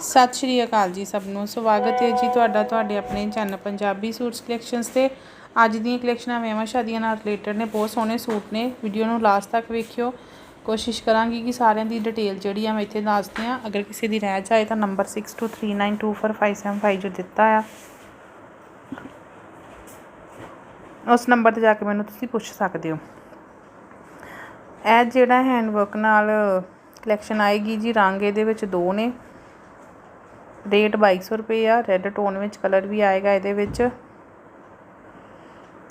ਸਤਿ ਸ਼੍ਰੀ ਅਕਾਲ ਜੀ ਸਭ ਨੂੰ। ਸਵਾਗਤ ਹੈ ਜੀ ਤੁਹਾਡਾ ਤੁਹਾਡੇ ਆਪਣੇ ਚੈਨਲ ਪੰਜਾਬੀ ਸੂਟਸ ਕਲੈਕਸ਼ਨਸ ਤੇ। ਅੱਜ ਦੀਆਂ ਕਲੈਕਸ਼ਨਾਂ ਵਿਆਹਾਂ ਸ਼ਾਦੀਆਂ ਨਾਲ ਰਿਲੇਟਡ ਨੇ, ਬਹੁਤ ਸੋਹਣੇ ਸੂਟ ਨੇ। ਵੀਡੀਓ ਨੂੰ ਲਾਸਟ ਤੱਕ ਵੇਖਿਓ। ਕੋਸ਼ਿਸ਼ ਕਰਾਂਗੀ ਕਿ ਸਾਰਿਆਂ ਦੀ ਡਿਟੇਲ ਜਿਹੜੀ ਆ ਮੈਂ ਇੱਥੇ ਦੱਸਦੀ ਆ ਅਗਰ ਕਿਸੇ ਦੀ ਰਹਿ ਜਾਏ ਤਾਂ ਨੰਬਰ 6239245575 ਜੋ ਦਿੱਤਾ ਆ। ਉਸ ਨੰਬਰ ਤੇ ਜਾ ਕੇ ਮੈਨੂੰ ਤੁਸੀਂ ਪੁੱਛ ਸਕਦੇ ਹੋ। ਇਹ ਜਿਹੜਾ ਹੈਂਡਵਰਕ ਨਾਲ ਕਲੈਕਸ਼ਨ ਆਏਗੀ ਜੀ, ਰੰਗ ਇਹਦੇ ਵਿੱਚ ਦੋ ਨੇ। ਰੇਟ 2200 ਰੁਪਏ ਆ ਰੈੱਡ ਟੋਨ ਵਿੱਚ ਕਲਰ ਵੀ ਆਏਗਾ ਇਹਦੇ ਵਿੱਚ।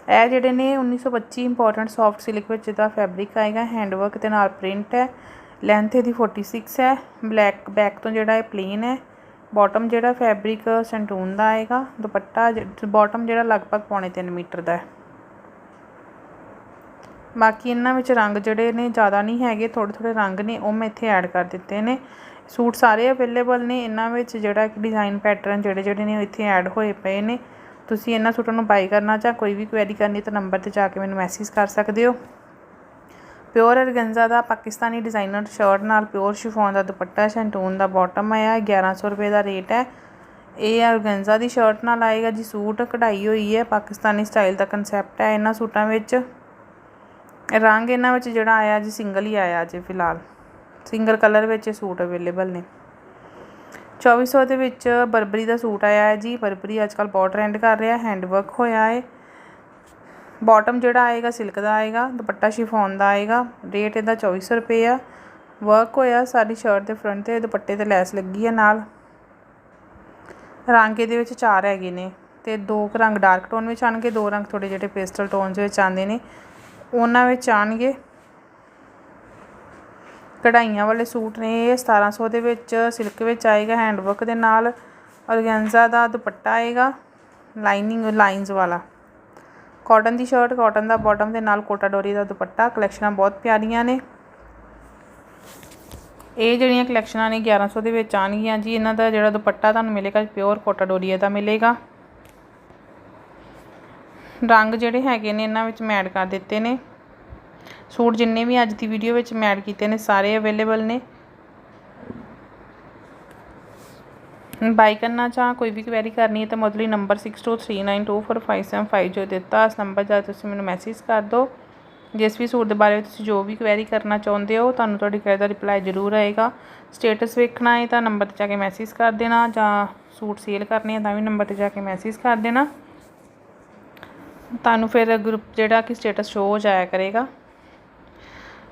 ਇਹ ਜਿਹੜੇ ਨੇ 1925 ਇੰਪੋਰਟੈਂਟ ਸੌਫਟ ਸਿਲਕ ਵਿੱਚ ਇਹਦਾ ਫੈਬਰਿਕ ਆਏਗਾ ਹੈਂਡਵਰਕ ਦੇ ਨਾਲ ਪ੍ਰਿੰਟ ਹੈ। ਲੈਂਥ ਇਹਦੀ 46 ਹੈ। ਬਲੈਕ ਬੈਕ ਤੋਂ ਜਿਹੜਾ ਇਹ ਪਲੇਨ ਹੈ। ਬਾਟਮ ਜਿਹੜਾ ਫੈਬਰਿਕ ਸੰਟੂਨ ਦਾ ਆਏਗਾ, ਦੁਪੱਟਾ ਬਾਟਮ ਜਿਹੜਾ ਲਗਭਗ ਪੌਣੇ 3 ਮੀਟਰ ਦਾ ਹੈ। ਬਾਕੀ ਇਹਨਾਂ ਵਿੱਚ ਰੰਗ ਜਿਹੜੇ ਨੇ ਜ਼ਿਆਦਾ ਨਹੀਂ ਹੈਗੇ ਥੋੜੇ ਥੋੜੇ ਰੰਗ ਨੇ, ਉਹ ਮੈਂ ਇੱਥੇ ਐਡ ਕਰ ਦਿੱਤੇ ਨੇ। ਸੂਟ ਸਾਰੇ ਅਵੇਲੇਬਲ ਨੇ, ਇਹਨਾਂ ਵਿੱਚ ਜਿਹੜਾ ਇੱਕ ਡਿਜ਼ਾਈਨ ਪੈਟਰਨ ਜਿਹੜੇ ਜਿਹੜੇ ਨੇ ਉਹ ਇੱਥੇ ਐਡ ਹੋਏ ਪਏ ਨੇ। ਤੁਸੀਂ ਇਹਨਾਂ ਸੂਟਾਂ ਨੂੰ ਬਾਈ ਕਰਨਾ ਜਾਂ ਕੋਈ ਵੀ ਕੁਐਰੀ ਕਰਨੀ ਤਾਂ ਨੰਬਰ ਤੇ ਜਾ ਕੇ ਮੈਨੂੰ ਮੈਸੇਜ ਕਰ ਸਕਦੇ ਹੋ। ਪਿਓਰ ਅਰਗੰਜ਼ਾ ਦਾ ਪਾਕਿਸਤਾਨੀ ਡਿਜ਼ਾਈਨਰ ਸ਼ਰਟ ਨਾਲ ਪਿਓਰ ਸ਼ਿਫੋਨ ਦਾ ਦੁਪੱਟਾ ਸ਼ੈਂਟੂਨ ਦਾ ਬਾਟਮ ਆਇਆ 1100 ਰੁਪਏ ਦਾ ਰੇਟ ਹੈ। ਇਹ ਅਰਗੰਜ਼ਾ ਦੀ ਸ਼ਰਟ ਨਾਲ ਆਏਗਾ ਜੀ, ਸੂਟ ਕਢਾਈ ਹੋਈ ਹੈ, ਪਾਕਿਸਤਾਨੀ ਸਟਾਈਲ ਦਾ ਕਨਸੈਪਟ ਹੈ ਇਹਨਾਂ ਸੂਟਾਂ ਵਿੱਚ। ਰੰਗ ਇਹਨਾਂ ਵਿੱਚ ਜਿਹੜਾ ਆਇਆ ਜੀ ਸਿੰਗਲ ਹੀ ਆਇਆ ਜੀ ਫਿਲਹਾਲ। ਸਿੰਗਲ ਕਲਰ ਵਿੱਚ ਸੂਟ ਅਵੇਲੇਬਲ ਨੇ। 2400 ਦੇ ਵਿੱਚ ਬਰਬਰੀ ਦਾ ਸੂਟ ਆਇਆ ਹੈ ਜੀ। ਬਰਬਰੀ ਅੱਜ ਅੱਜਕੱਲ ਬਹੁਤ ਟ੍ਰੈਂਡ ਕਰ ਰਿਹਾ ਹੈਂਡ ਵਰਕ ਹੋਇਆ ਹੈ। ਬਾਟਮ ਜਿਹੜਾ ਆਏਗਾ ਸਿਲਕ ਦਾ ਆਏਗਾ, ਦੁਪੱਟਾ ਸ਼ਿਫੋਨ ਦਾ ਆਏਗਾ। ਰੇਟ ਇਹਦਾ 2400 ਰੁਪਏ ਆ। ਵਰਕ ਹੋਇਆ ਸਾਡੀ ਸ਼ਰਟ ਦੇ ਫਰੰਟ ਤੇ, ਦੁਪੱਟੇ ਤੇ ਲੈਸ ਲੱਗੀ ਹੈ ਨਾਲ। ਰੰਗ ਇਹਦੇ ਵਿੱਚ ਚਾਰ ਹੈਗੇ ਨੇ ਤੇ ਦੋ ਰੰਗ ਡਾਰਕ ਟੋਨ ਵਿੱਚ ਆਣਗੇ ਦੋ ਰੰਗ ਥੋੜੇ ਜਿਹੜੇ ਪੇਸਟਲ ਟੋਨਸ ਵਿੱਚ ਆਉਂਦੇ ਨੇ। ਉਹਨਾਂ ਵਿੱਚ ਆਣਗੇ ਕਢਾਈਆਂ ਵਾਲੇ ਸੂਟ ਨੇ, ਇਹ 1700 ਦੇ ਵਿੱਚ ਸਿਲਕ ਵਿੱਚ ਆਏਗਾ ਹੈਂਡਵਰਕ ਦੇ ਨਾਲ। ਔਰਗੈਂਜ਼ਾ ਦਾ ਦੁਪੱਟਾ ਆਏਗਾ ਲਾਈਨਿੰਗ ਲਾਈਨਸ ਵਾਲਾ। ਕਾਟਨ ਦੀ ਸ਼ਰਟ ਕਾਟਨ ਦਾ ਬਾਟਮ ਦੇ ਨਾਲ ਕੋਟਾ ਡੋਰੀ ਦਾ ਦੁਪੱਟਾ, ਕਲੈਕਸ਼ਨਾਂ ਬਹੁਤ ਪਿਆਰੀਆਂ ਨੇ। ਇਹ ਜਿਹੜੀਆਂ ਕਲੈਕਸ਼ਨਾਂ ਨੇ 1100 ਦੇ ਵਿੱਚ ਆਣਗੀਆਂ ਜੀ, ਇਹਨਾਂ ਦਾ ਜਿਹੜਾ ਦੁਪੱਟਾ ਤੁਹਾਨੂੰ ਮਿਲੇਗਾ ਪਿਓਰ ਕੋਟਾ ਡੋਰੀ ਦਾ ਮਿਲੇਗਾ। ਰੰਗ ਜਿਹੜੇ ਹੈਗੇ ਨੇ, ਇਹਨਾਂ ਵਿੱਚ ਮੈਡ ਕਰ ਦਿੱਤੇ ਨੇ। ਸੂਟ ਜਿੰਨੇ ਵੀ ਅੱਜ ਦੀ ਵੀਡੀਓ ਵਿੱਚ ਮੈਂ ਐਡ ਕੀਤੇ ਨੇ, ਸਾਰੇ ਅਵੇਲੇਬਲ ਨੇ। ਬਾਈ ਕਰਨਾ ਚਾਹ, ਕੋਈ ਵੀ ਕੁਐਰੀ ਕਰਨੀ ਹੈ ਤਾਂ ਮੋਦਲੀ ਨੰਬਰ 6239245575 ਜੋ ਦਿੱਤਾ, ਇਸ ਨੰਬਰ 'ਤੇ ਤੁਸੀਂ ਮੈਨੂੰ ਮੈਸੇਜ ਕਰ ਦਿਓ। ਜਿਸ ਵੀ ਸੂਟ ਦੇ ਬਾਰੇ ਤੁਸੀਂ ਜੋ ਵੀ ਕੁਐਰੀ ਕਰਨਾ ਚਾਹੁੰਦੇ ਹੋ, ਤੁਹਾਨੂੰ ਤੁਹਾਡੀ ਕੁਐਰੀ ਦਾ ਰਿਪਲਾਈ ਜ਼ਰੂਰ ਆਏਗਾ। ਸਟੇਟਸ ਵੇਖਣਾ ਹੈ ਤਾਂ ਨੰਬਰ 'ਤੇ ਜਾ ਕੇ ਮੈਸੇਜ ਕਰ ਦੇਣਾ, ਜਾਂ ਸੂਟ ਸੇਲ ਕਰਨੇ ਹੈ ਤਾਂ ਵੀ ਨੰਬਰ 'ਤੇ ਜਾ ਕੇ ਮੈਸੇਜ ਕਰ ਦੇਣਾ। ਤੁਹਾਨੂੰ ਫਿਰ ਗਰੁੱਪ ਜਿਹੜਾ ਕਿ ਸਟੇਟਸ ਸ਼ੋ ਹੋ ਜਾਇਆ ਕਰੇਗਾ।